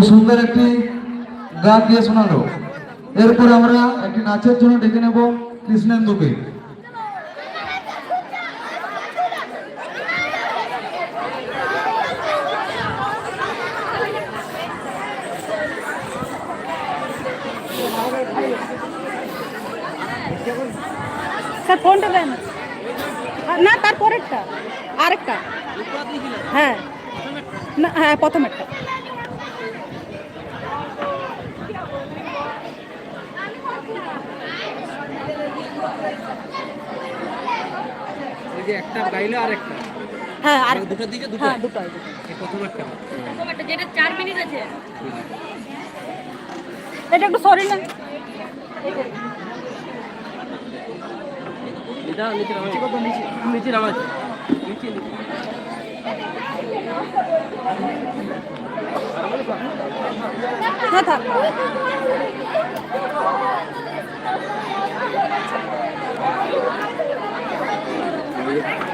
খুব সুন্দর একটি গান দিয়ে শোনালো। এরপরে আমরা একটি নাচের জন্য ডেকে নেব কৃষ্ণেন্দুকে। স্যার, ফোনটা দেন। আর না তারপরেরটা আরেকটা। হ্যাঁ। না হ্যাঁ প্রথম যে একটা গাইলে আর একটা। হ্যাঁ আর দুটো দিকে দুটো। হ্যাঁ দুটো দুটো। এই প্রথম একটা। যেটা চার মিনিট আছে। এটা একটু সরি না। এটা নিচে নামাচ্ছি কত? নিচে। নিচে নামাচ্ছি নিচে নিচে। হ্যাঁ থাক। Yeah.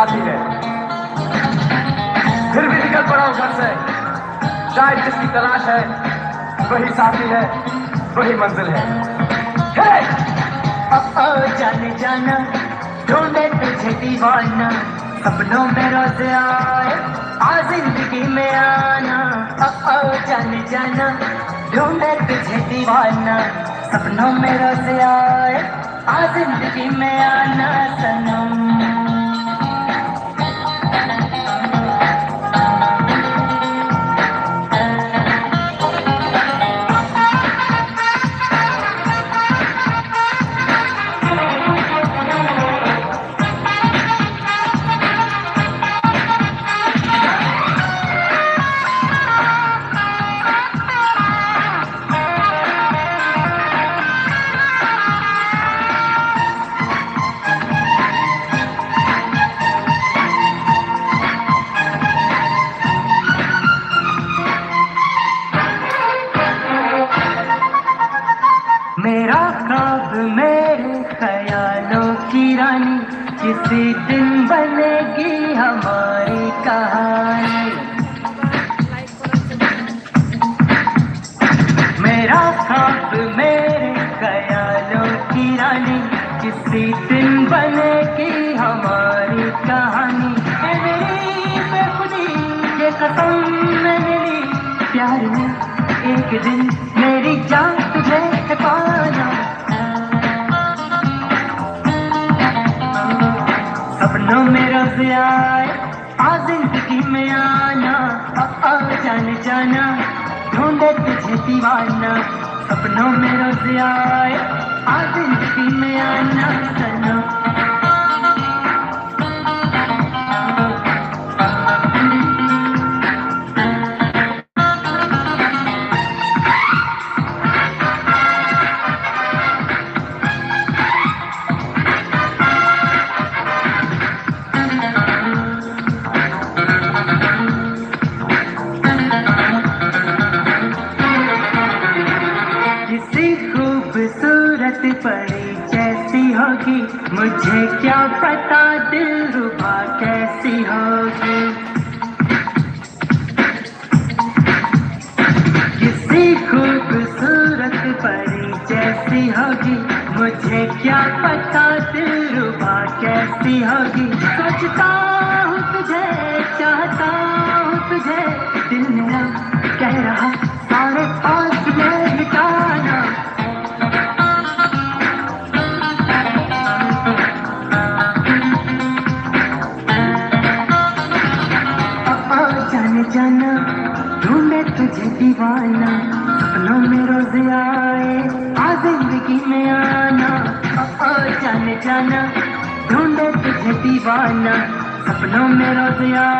साथी है फिर भी निकल पड़ा हूँ घर से। शायद जिसकी तलाश है, वही साथी है, वही मंजिल है। hey! जाने जाना, ढूंढे तुझे दीवाना। सपनों में रोज आए, आ ज़िंदगी में आना। ओ ओ जाने जाना, ढूंढे तुझे दीवाना। सपनों में रोज आए, आ ज़िंदगी में आना, सनम। एक दिन मेरी जान तुझे पाना। सपनों में रोज आए आ ज़िंदगी में आना। आ, आ जाने जाना ढूंढे तुझे दीवाना। सपनों में रोज आए आ ज़िंदगी में आना। सनम तुझे दिल मेरा कह रहा, सारे मिटाना जाने जाना, ढूंढे तुझे दीवाना, सपनों में रोज आए, आ ज़िंदगी में आना। जाने जाना, ढूंढे तुझे दीवाना, सपनों में रोज आए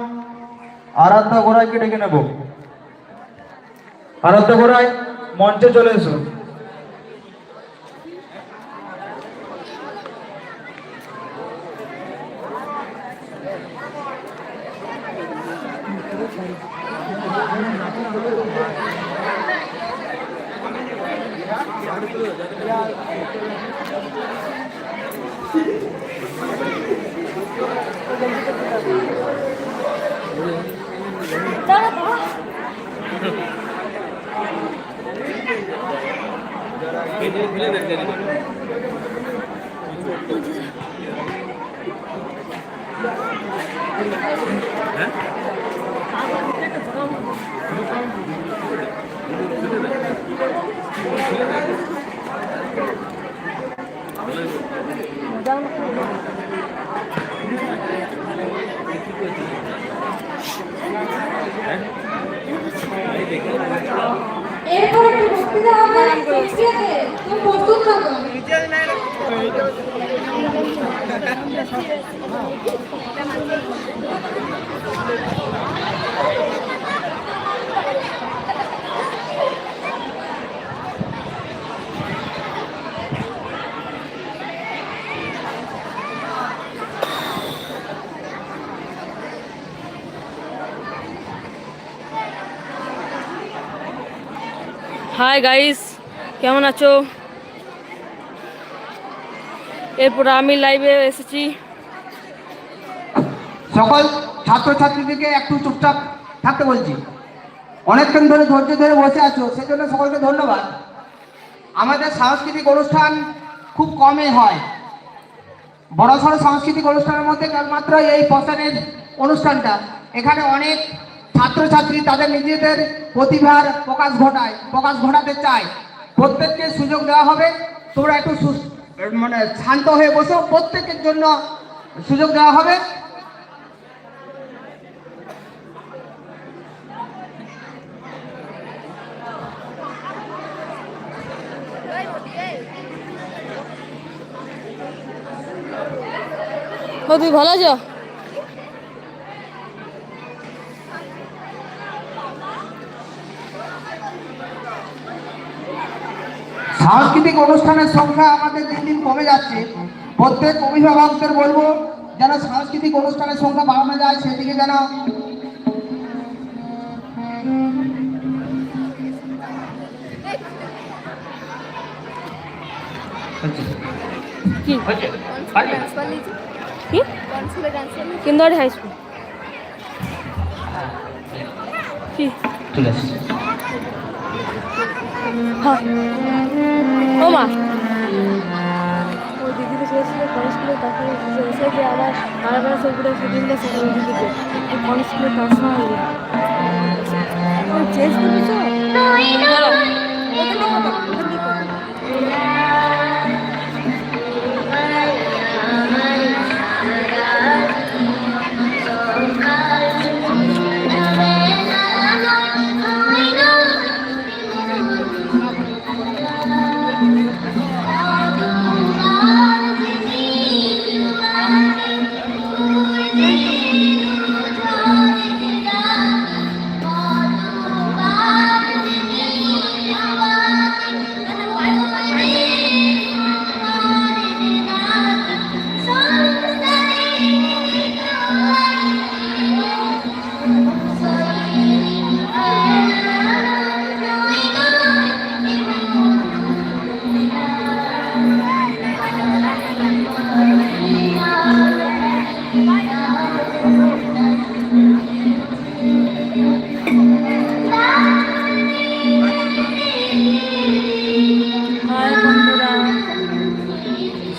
আরাধ্যা গোড়াইকে ডেকে নেব? আরাধ্যা গোড়ায় মঞ্চে চলে এসো। হাই গাইস কেমন আছো? এরপর আমি লাইভে এসেছি। সকল ছাত্রছাত্রীদেরকে একটু চুপচাপ থাকতে বলছি। অনেকক্ষণ ধরে ধৈর্য ধরে বসে আছো, সেজন্য সকলকে ধন্যবাদ। আমাদের সাংস্কৃতিক অনুষ্ঠান খুব কমই হয়। বড় সড়ো সাংস্কৃতিক অনুষ্ঠানের মধ্যে একমাত্র এই পশানের অনুষ্ঠানটা। এখানে অনেক ছাত্রছাত্রী তাদের নিজেদের প্রতিভার প্রকাশ ঘটায়, প্রকাশ ঘটাতে চায়। প্রত্যেককে সুযোগ দেওয়া হবে। তোমরা একটু মানে শান্ত হয়ে বসো। প্রত্যেকের জন্য সুযোগ দেওয়া হবে। ভালো আছো? সাংস্কৃতিক অনুষ্ঠানের সংখ্যা আমাদের দিন দিন কমে যাচ্ছে। প্রত্যেক অভিভাবকদের বলব যেন সাংস্কৃতিক অনুষ্ঠানের সংখ্যা বাড়ানো যায় সেদিকে যেন কি? কি কিন্দারি হাই স্কুল। কি হ্যাঁ ও মা। ওই দিদিকে চেয়েছিল কলেজ স্কুলে তাকে এসে যে আবার আলাদা সবগুলো সেদিনকে সেখানে দিদিকে। কলেজ স্কুলে ট্রান্সফার হয়ে গেল চেয়েছিল চেঞ্জ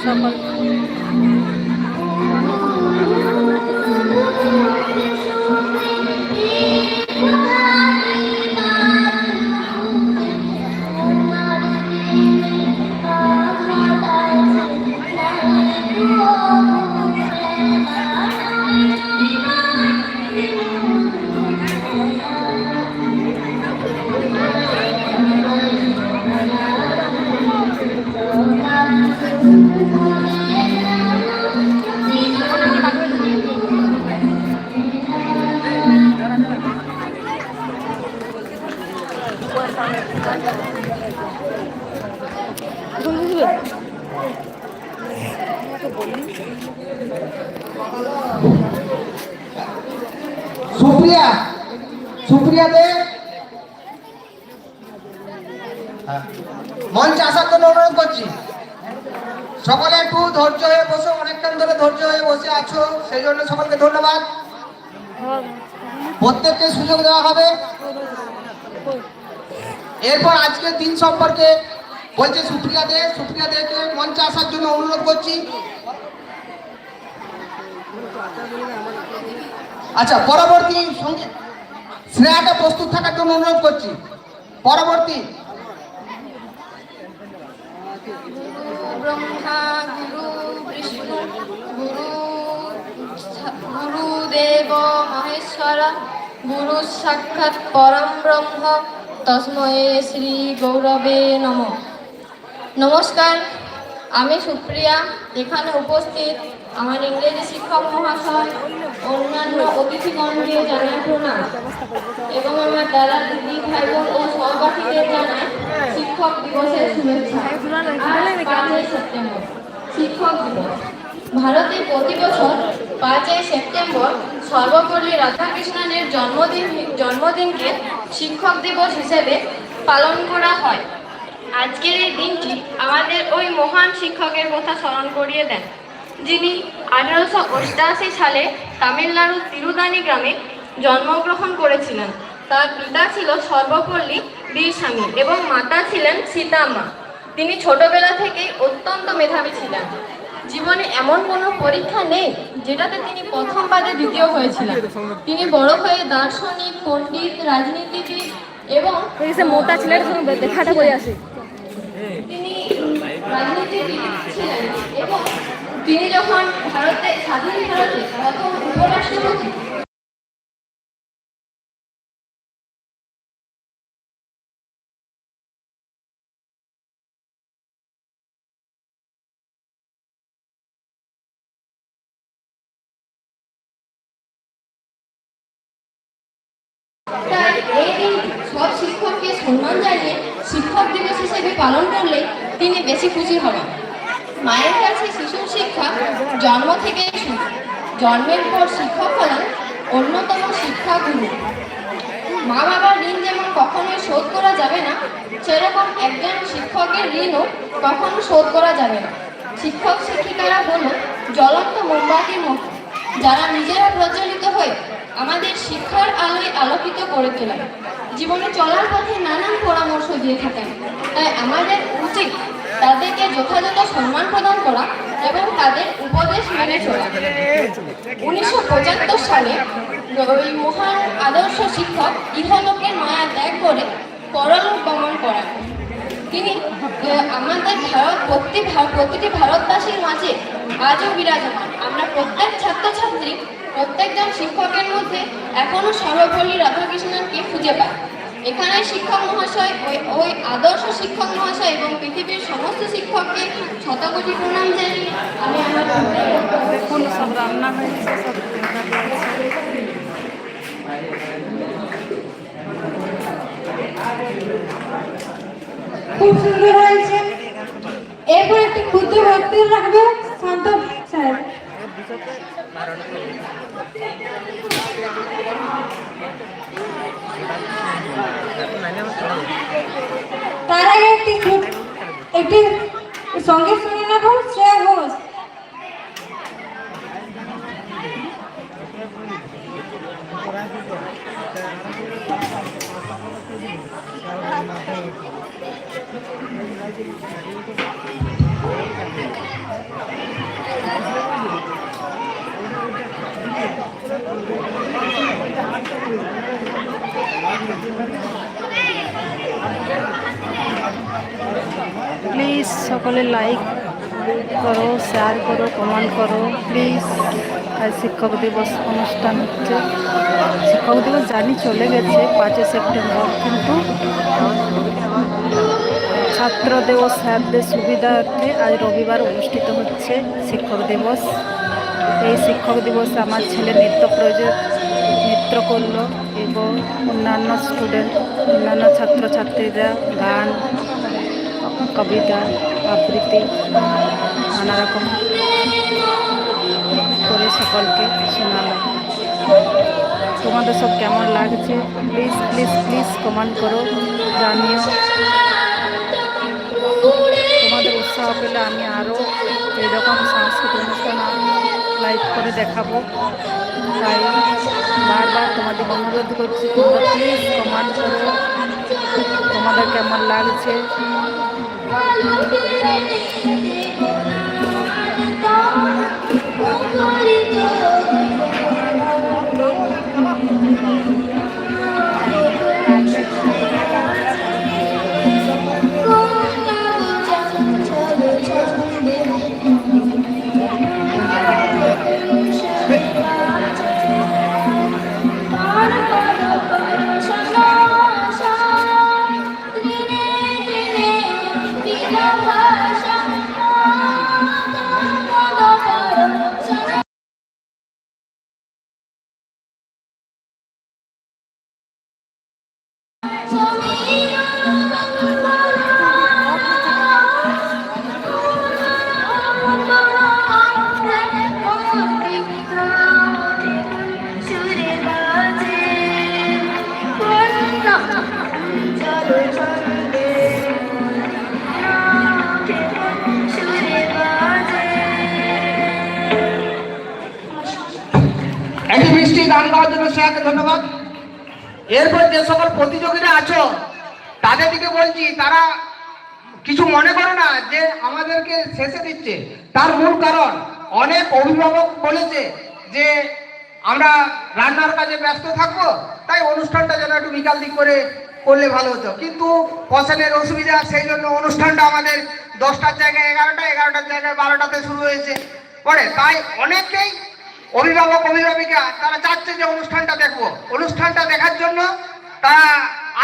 上班。সুপ্রিয়া দে। হ্যাঁ। মঞ্চে আসার জন্য অনুরোধ করছি। সকলে একটু ধৈর্য হয়ে বসে, অনেকক্ষণ ধরে ধৈর্য হয়ে বসে আছো, সেই জন্য সকলকে ধন্যবাদ। প্রত্যেককে সুযোগ দেওয়া হবে। এরপর আজকের দিন সম্পর্কে বলছে সুপ্রিয়া দে, সুপ্রিয়া দেকে মঞ্চে আসার জন্য অনুরোধ করছি। আচ্ছা পরবর্তী সঙ্গে শ্রেয়াটা প্রস্তুত থাকার জন্য অনুরোধ করছি। পরবর্তী। গুরু গুরুদেব, মহেশ্বর গুরু সাক্ষাৎ পরম ব্রহ্ম, তস্ময়ে শ্রী গৌরবে নম। নমস্কার, আমি সুপ্রিয়া, এখানে উপস্থিত আমার ইংরেজি শিক্ষক মহাশয়। অন্যান্য অতিথিগণকে জানাই প্রণাম এবং আমার দাদা দিদি ভাই বোন ও সহপাঠীদের জানাই শিক্ষক দিবসের শুভেচ্ছা। পাঁচই সেপ্টেম্বর, শিক্ষক দিবস। ভারতে প্রতি বছর পাঁচই সেপ্টেম্বর সর্বপল্লী রাধাকৃষ্ণনের জন্মদিন, জন্মদিনকে শিক্ষক দিবস হিসেবে পালন করা হয়। আজকের এই দিনটি আমাদের ওই মহান শিক্ষকের কথা স্মরণ করিয়ে দেন। যিনি আঠারোশো অষ্টাশি সালে তামিলনাড়ুর তিরুদানি গ্রামে জন্মগ্রহণ করেছিলেন। তার পিতা ছিল সর্বপল্লী বীরস্বামী এবং মাতা ছিলেন সীতাম্মা। তিনি ছোটবেলা থেকেই অত্যন্ত মেধাবী ছিলেন। জীবনে এমন কোনো পরীক্ষা নেই যেটাতে তিনি প্রথম বাদে দ্বিতীয় হয়েছিলেন। তিনি বড় হয়ে দার্শনিক পণ্ডিত রাজনীতিবিদ এবং মোটা ছেলের সঙ্গে দেখাটা করে আসে। তিনি রাজনীতিবিদ ছিলেন এবং তিনি যখন ভারতে, স্বাধীন ভারতে উপরাষ্ট্রপতি সব শিক্ষককে সম্মান জানিয়ে শিক্ষক দিবস হিসেবে পালন করলে তিনি বেশি খুশি হবেন। মায়ের কাছে শিশুর শিক্ষা জন্ম থেকে শুরু। জন্মের পর শিক্ষক হলেন অন্যতম শিক্ষা গুরু মা বাবার ঋণ যেমন কখনোই শোধ করা যাবে না, সেরকম একজন শিক্ষকের ঋণও কখনো শোধ করা যাবে না। শিক্ষক শিক্ষিকারা হল জ্বলন্ত মোমবাতির মতো যারা নিজেরা প্রজ্বলিত হয়ে আমাদের শিক্ষার আলোয় আলোকিত করে তোলেন। জীবনে চলার পথে নানান পরামর্শ দিয়ে থাকেন। তাই আমাদের উচিত তাদেরকে যথাযথ সম্মান প্রদান করা এবং তাদের উপদেশ মেনে চলা। উনিশশো পঁচাত্তর সালে ওই মহান আদর্শ শিক্ষক ইহলোকের মায়া ত্যাগ করে পরলোক গমন করেন। তিনি আমাদের ভারত, প্রতি প্রতিটি ভারতবাসীর মাঝে আজও বিরাজমান। আমরা প্রত্যেক ছাত্রছাত্রী, প্রত্যেকজন শিক্ষকের মধ্যে এখনও সর্বপল্লী রাধাকৃষ্ণনকে খুঁজে পাই। এখানে শিক্ষক মহাশয় ওই ওই আদর্শ শিক্ষক মহাশয় এবং পৃথিবীর সমস্ত শিক্ষককে শতকোটি প্রণাম জানিয়ে আমি আমার সব রান্না হয়েছে সব খুব সুন্দর হয়েছে। এরপর একটি ক্ষুদ্র বক্তব্য রাখবে শান্ত স্যার তার আগে একটি ছোট- একটি সঙ্গে শুনে নেব শ্রেয়া ঘোষ প্লিজ সকলে লাইক করো শেয়ার করো কমেন্ট করো। প্লিজ আজ শিক্ষক দিবস অনুষ্ঠান হচ্ছে। শিক্ষক দিবস জানি চলে গেছে পাঁচই সেপ্টেম্বর, কিন্তু ছাত্রদের ও স্যারদের সুবিধার্থে আজ রবিবার অনুষ্ঠিত হচ্ছে শিক্ষক দিবস। এই শিক্ষক দিবসে আমার ছেলে নৃত্য প্রয়োজন, নৃত্য করল এবং অন্যান্য স্টুডেন্ট অন্যান্য ছাত্রছাত্রীরা গান, কবিতা, আবৃত্তি নানা রকম করে সকলকে শোনালাম তোমাদের সব কেমন লাগছে? প্লিজ প্লিজ প্লিজ কমেন্ট করো, জানিও। তোমাদের উৎসাহ পেলে আমি আরও এরকম সাংস্কৃতিক অনুষ্ঠান লাইভ করে দেখাবো। তাই বারবার তোমাদের অনুরোধ করছি, তোমরা প্লিজ কমেন্ট করো। তোমাদের কেমন লাগছে? একটি মিষ্টি জন্য স্যারকে ধন্যবাদ। এরপর যে সকল প্রতিযোগীরা আছো, তাদের দিকে বলছি, তারা কিছু মনে করো না যে আমাদেরকে শেষে দিচ্ছে। তার মূল কারণ, অনেক অভিভাবক বলেছে যে আমরা রান্নার কাজে ব্যস্ত থাকব, তাই অনুষ্ঠানটা যেন একটু বিকাল দিক করে করলে ভালো হতো। কিন্তু পছন্দের অসুবিধা, সেই জন্য অনুষ্ঠানটা আমাদের দশটার জায়গায় এগারোটা, এগারোটার জায়গায় বারোটাতে শুরু হয়েছে। পরে তাই অনেকেই অভিভাবক, অভিভাবিকা, তারা চাচ্ছে যে অনুষ্ঠানটা দেখব। অনুষ্ঠানটা দেখার জন্য তারা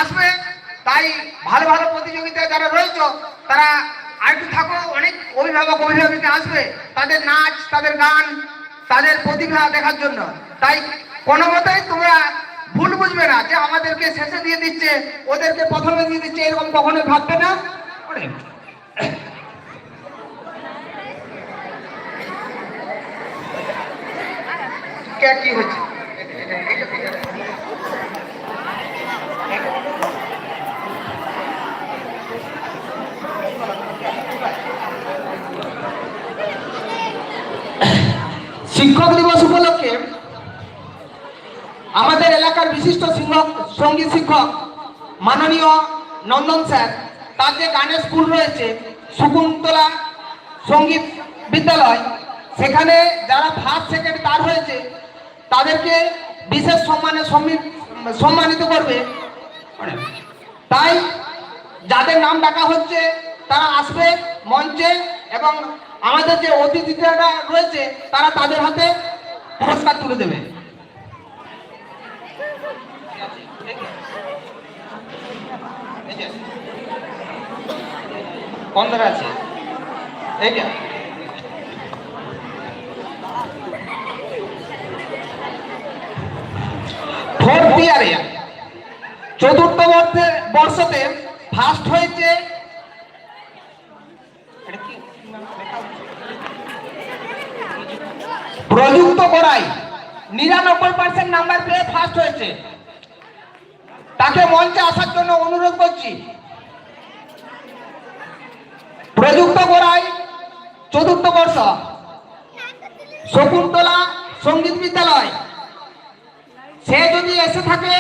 আসবে। তাই ভালো ভালো প্রতিযোগিতায় যারা রয়েছে, তারা আরেকটু থাকো। অনেক অভিভাবক, অভিভাবিকা আসবে। তাদের নাচ, তাদের গান, তাদের প্রতিভা দেখার জন্য। তাই কোনো মতেই তোমরা ভুল বুঝবে না যে আমাদেরকে শেষে দিয়ে দিচ্ছে, ওদেরকে প্রথমে দিয়ে দিচ্ছে, এরকম কখনোই ভাববে না। কে হচ্ছে শিক্ষক দিবস উপলক্ষে আমাদের এলাকার বিশিষ্ট শিক্ষক, সংগীত শিক্ষক, মাননীয় নন্দন স্যার, তার যে গানের স্কুল রয়েছে, শকুন্তলা সংগীত বিদ্যালয়, সেখানে যারা ফার্স্ট সেকেন্ড তার হয়েছে তাদেরকে বিশেষ সম্মানে সম্মি- সম্মানিত করবে। তাই যাদের নাম ডাকা হচ্ছে, তারা আসবে মঞ্চে এবং আমাদের যে অতিথিরা রয়েছে, তারা তাদের হাতে পুরস্কার তুলে দেবে। কোন ধারে আছে? এইটা ফোর্থ ইয়ারে চতুর্থ বর্ষে বর্ষতে ফার্স্ট হয়েছে প্রযুক্ত করাই। নিরানব্বই পার্সেন্ট নাম্বার পেয়ে ফার্স্ট হয়েছে। তাকে মঞ্চে আসার জন্য অনুরোধ করছি। প্রযুক্ত করাই চতুর্থ বর্ষ। শকুন্তলা সংগীত বিদ্যালয়। সে যদি এসে থাকে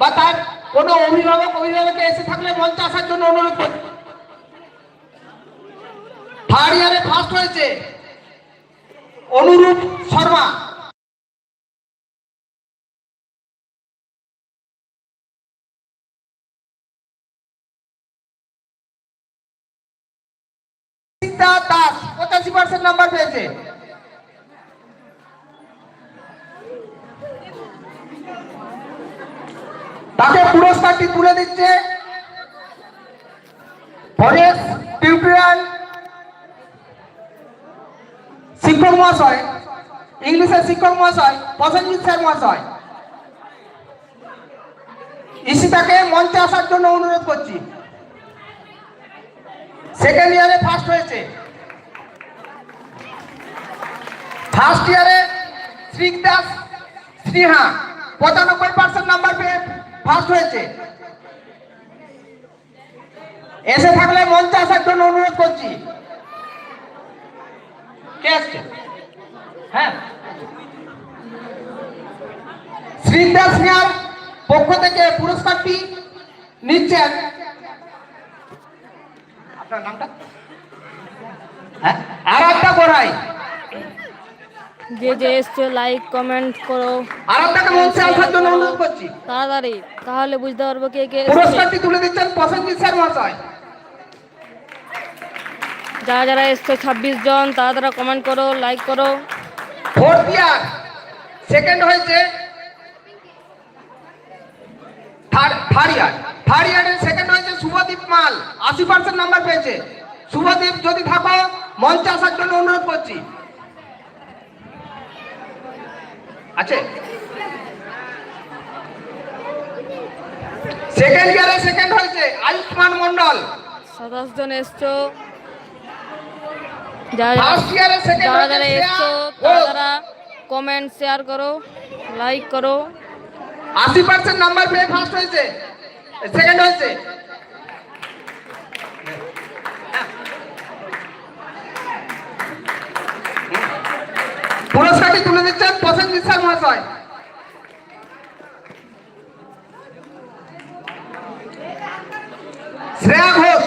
বা তার কোনো অভিভাবক, অভিভাবকে এসে থাকলে মঞ্চে আসার জন্য অনুরোধ করি থার্ড ইয়ারে ফার্স্ট হয়েছে। অনুরূপ শর্মা। দাস, পঁচাশি পার্সেন্ট নাম্বার পেয়েছে। তাকে পুরস্কারটি তুলে দিচ্ছে ফরেস্ট শিক্ষক মহাশয়, ইংলিশের শিক্ষক মহাশয়, প্রসেনজিৎ স্যার মহাশয়। ঈশিতাকে মঞ্চে আসার জন্য অনুরোধ করছি। সেকেন্ড ইয়ারে ফার্স্ট হয়েছে। ফার্স্ট ইয়ারে শ্রী দাস শ্রীহা, পঁচানব্বই পার্সেন্ট নাম্বার পেয়ে ফার্স্ট হয়েছে। এসে থাকলে মঞ্চে আসার জন্য অনুরোধ করছি। হ্যাঁ। শ্রীদাস পক্ষ থেকে পুরস্কারটি নিচ্ছেন। আপনার নামটা? হ্যাঁ আর একটা গোড়াই যে যে এসছো লাইক কমেন্ট করো। আর একটাকে মঞ্চে আসার জন্য অনুরোধ করছি। তাড়াতাড়ি তাহলে বুঝতে পারব কে কে পুরস্কারটি তুলে দিচ্ছেন প্রসেনজিৎ স্যার মহাশয়। যারা যারা এসছো ছাব্বিশ জন তারা তারা কমেন্ট করো লাইক করো। ফোর্থ ইয়ার সেকেন্ড হয়েছে থার্ড ইয়ার থার্ড ইয়ারের সেকেন্ড হয়েছে শুভদীপ মাল। আশি পার্সেন্ট নাম্বার পেয়েছে। শুভদীপ যদি থাকো মঞ্চে আসার জন্য অনুরোধ করছি। আছে। সেকেন্ড ইয়ারে সেকেন্ড হয়েছে আয়ুষ্মান মন্ডল সাতাশ জন এসছো। যারা যারা- এসছো তারা তারা কমেন্ট শেয়ার করো লাইক করো। আশি পার্সেন্ট নাম্বার পেয়ে ফার্স্ট হয়েছে। সেকেন্ড হয়েছে। পুরস্কারটি তুলে দিচ্ছেন প্রসেনজিৎ স্যার মহাশয়। শ্রেয়া ঘোষ।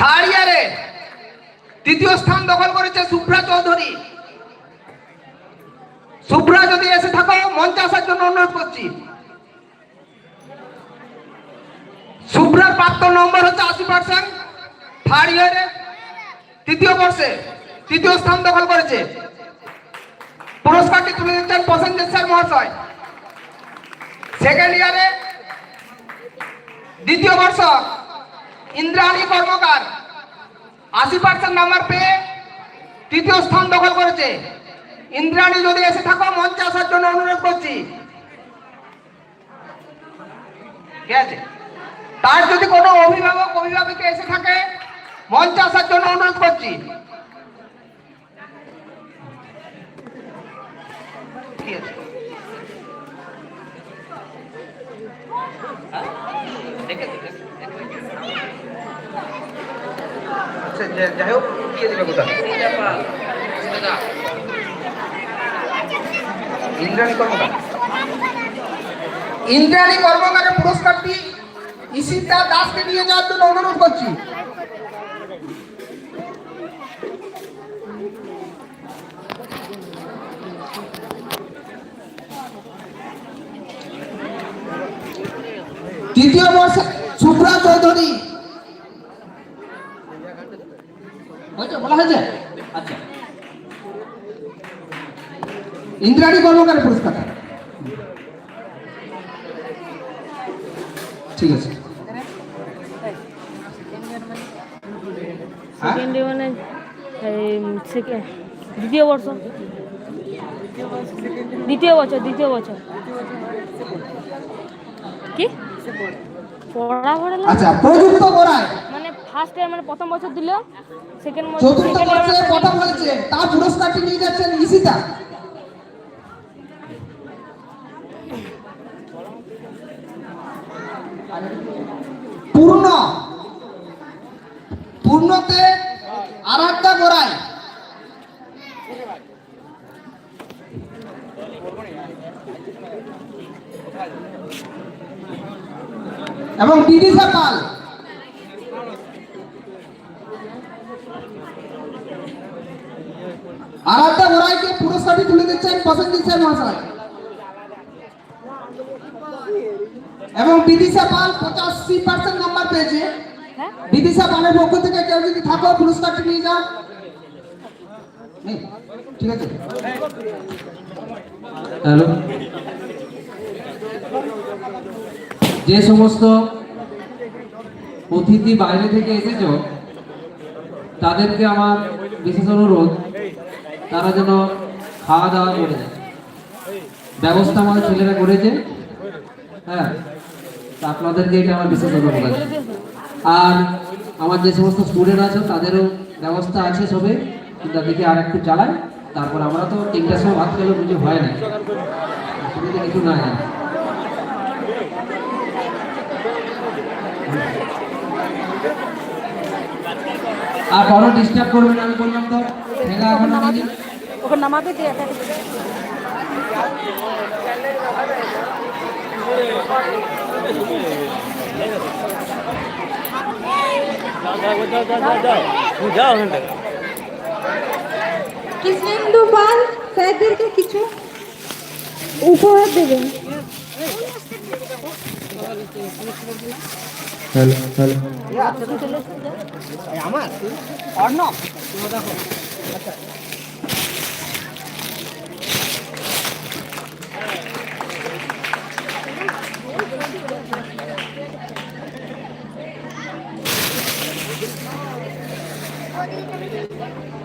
থার্ড ইয়ারে তৃতীয় স্থান দখল করেছে শুভ্রা চৌধুরী। শুভ্রা যদি এসে থাকো, মঞ্চে আসার জন্য অনুরোধ করছি। শুভ্রার প্রাপ্ত নম্বর হচ্ছে আশি পার্সেন্ট থার্ড ইয়ারে তৃতীয় বর্ষে, তৃতীয় স্থান দখল করেছে। পুরস্কারটি তুলে দিচ্ছেন প্রসেনজিৎ স্যার মহাশয়। সেকেন্ড ইয়ারে দ্বিতীয় বর্ষ ইন্দ্রাণী কর্মকার। আশি পার্সেন্ট নাম্বার পেয়ে তৃতীয় স্থান দখল করেছে। ইন্দ্রাণী যদি এসে থাকো, মঞ্চে আসার জন্য অনুরোধ করছি। ঠিক আছে? তার যদি কোনো অভিভাবক, অভিভাবিকা এসে থাকে মঞ্চে আসার জন্য অনুরোধ করছি। হ্যাঁ? আচ্ছা, যাই হোক দিয়ে দেবে কোথায়? ইন্দ্রাণী কর্মকার। ইন্দ্রাণী কর্মকারের পুরস্কারটি ইশিতা দাসকে নিয়ে যাওয়ার জন্য অনুরোধ করছি। তৃতীয় বর্ষে শুভ্রা চৌধুরী। বলা হয়েছে? আচ্ছা। ইন্দ্রাণী কর্মকারের পুরস্কার। ঠিক আছে হ্যাঁ? সেকেন্ড মানে এই সেকেন্ড দ্বিতীয় বর্ষ দ্বিতীয় বছর দ্বিতীয় বছর। কি? পড়া পড়া আচ্ছা প্রযুক্ত পড়ায়। মানে ফার্স্ট ইয়ার মানে প্রথম বছর দিল সেকেন্ড চতুর্থ বছরে প্রথম হয়েছে তার পুরস্কারটি নিয়ে যাচ্ছেন ইশিতা পূর্ণ পূর্ণতে আরাধ্যা করায় এবং বিদিশা পাল আরাধ্যা গোড়াইকে পুরস্কারটি তুলে দিচ্ছেন প্রসেনজিৎ স্যার মহাশয়। এবং বিদিশা পাল পঁচাশি পার্সেন্ট নাম্বার পেয়েছে। বিদিশা পালের পক্ষ থেকে কেউ যদি থাকো, পুরস্কারটি নিয়ে যাও। ঠিক আছে। হ্যালো। যে সমস্ত অতিথি বাইরে থেকে এসেছ, তাদেরকে আমার বিশেষ অনুরোধ, তারা যেন খাওয়া দাওয়া করে ব্যবস্থা আমাদের ছেলেরা করেছে। হ্যাঁ তা আপনাদেরকে এটা আমার বিশেষ অনুরোধ আছে। আর আমার যে সমস্ত স্টুডেন্ট আছে, তাদেরও ব্যবস্থা আছে সবে। তাদেরকে আর একটু চালায় তারপর আমরা তো তিনটার সময় ভাত খেলে কিছু হয় না। কিছু নাই আর কারও ডিস্টার্ব করবেন আমি বললাম তো। ঠেঙ্গা এখন। ওকে নামাবে দিয়ে কৃষ্ণেন্দু পাল স্যারদেরকে কিছু উপহার দেবেন। হ্যালো হ্যালো আমার অর্ণব প্রণাম করব প্রণাম করব